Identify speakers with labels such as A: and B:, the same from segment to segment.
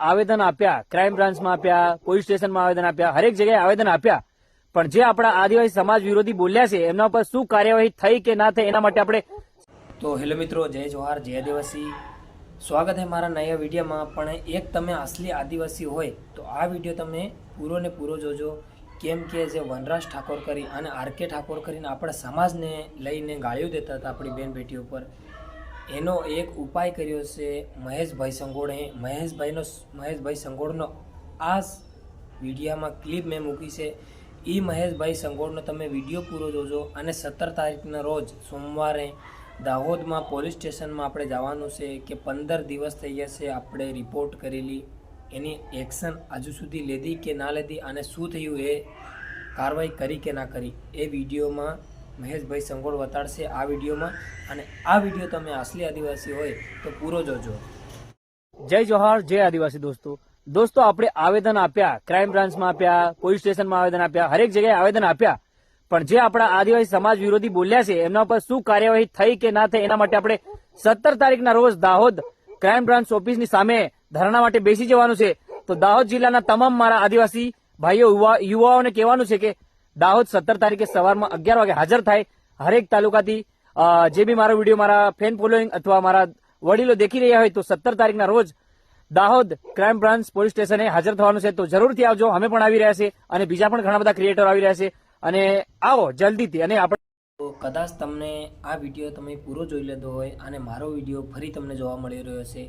A: આવેદન આપ્યા ક્રાઇમ બ્રાન્ચમાં આપ્યા પોલીસ સ્ટેશનમાં આવેદન આપ્યા, હરેક જગ્યાએ આવેદન આપ્યા. પણ જે આપણા આદિવાસી સમાજ વિરોધી બોલ્યા છે, એમના પર શું કાર્યવાહી થઈ કે ના થઈ એના માટે આપણે તો હેલો મિત્રો, જય જોહાર, જય આદિવાસી. સ્વાગત છે મારા નયા વિડીયોમાં, પણ એક તમે અસલી આદિવાસી હોય, તો આ વીડિયો તમે પૂરો ને પૂરો જોજો. કેમ કે જે વનરાજ ઠાકોર કરી અને આર કે ઠાકોર કરીને આપણા સમાજને લઈને ગાળ્યું દેતા હતા આપણી બેન બેટી પર એનો એક ઉપાય કર્યો છે મહેશભાઈ સંગોળે મહેશભાઈનો મહેશભાઈ સંગોળનો આ વિડીયામાં ક્લિપ મેં મૂકી છે. એ મહેશભાઈ સંગોળનો તમે વીડિયો પૂરો જોજો અને સત્તર તારીખના રોજ સોમવારે દાહોદમાં પોલીસ સ્ટેશનમાં આપણે જવાનું છે કે પંદર દિવસ થઈ ગયા છે આપણે રિપોર્ટ કરેલી. એની એક્શન હજુ સુધી લીધી કે ના લીધી અને શું થયું એ કાર્યવાહી કરી કે ના કરી એ વિડીયોમાં મહેશભાઈ સંગોળ વતાડશે આ વિડીયોમાં. અને આ વીડિયો તમે આસલી આદિવાસી હોય તો પૂરો જોજો. જય જોહાર, જય આદિવાસી દોસ્તો. દોસ્તો, આપણે આવેદન આપ્યા ક્રાઇમ બ્રાન્ચમાં આપ્યા પોલીસ સ્ટેશનમાં આવેદન આપ્યા, હરેક જગ્યાએ આવેદન આપ્યા. પણ જે આપણા આદિવાસી સમાજ વિરોધી બોલ્યા છે, એમના પર શું કાર્યવાહી થઈ કે ના થઈ, એના માટે આપણે સત્તર તારીખના રોજ દાહોદ ક્રાઇમ બ્રાન્ચ ઓફિસની સામે ધરણા માટે બેસી જવાનું છે. તો દાહોદ જિલ્લાના તમામ મારા આદિવાસી ભાઈઓ યુવાઓને કહેવાનું છે કે દાહોદ સત્તર તારીખે સવારમાં અગિયાર વાગે હાજર થાય હરેક તાલુકાથી. જે બી મારો વીડિયો મારા ફેન ફોલોઈંગ અથવા મારા વડીલો દેખી રહ્યા હોય તો સત્તર તારીખના રોજ દાહોદ ક્રાઇમ બ્રાન્ચ પોલીસ સ્ટેશને હાજર થવાનું છે તો જરૂરથી આવજો. અમે પણ આવી રહ્યા છે અને બીજા પણ ઘણા બધા ક્રિએટર આવી રહ્યા છે. અને આવો જલ્દીથી અને આપણે તો કદાચ તમને આ વીડિયો તમે પૂરો જોઈ લીધો હોય અને મારો વીડિયો ફરી તમને જોવા મળી રહ્યો છે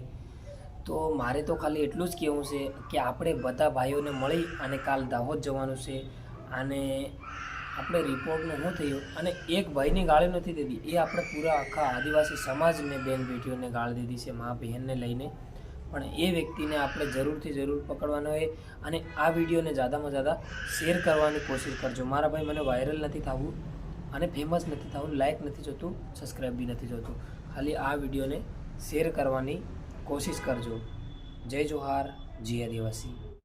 A: તો મારે તો ખાલી એટલું જ કહેવું છે કે આપણે બધા ભાઈઓને મળી અને કાલ દાહોદ જવાનું છે. અને આપણે રિપોર્ટનું શું થયું અને એક ભાઈની ગાળી નથી દીધી. એ આપણે પૂરા આખા આદિવાસી સમાજને બેન બેટીઓને ગાળી દીધી છે, મા બહેનને લઈને. પણ એ વ્યક્તિને આપણે જરૂરથી જરૂર પકડવાનો હોય અને આ વિડીયોને જ્યાદામાં જ્યાદા શેર કરવાની કોશિશ કરજો. મારા ભાઈ મને વાયરલ નથી થવું અને ફેમસ નથી થવું લાઇક નથી જોતું સબસ્ક્રાઈબ બી નથી જોતું. ખાલી આ વિડીયોને શેર કરવાની કોશિશ કરજો. જય જોહાર, જય આદિવાસી.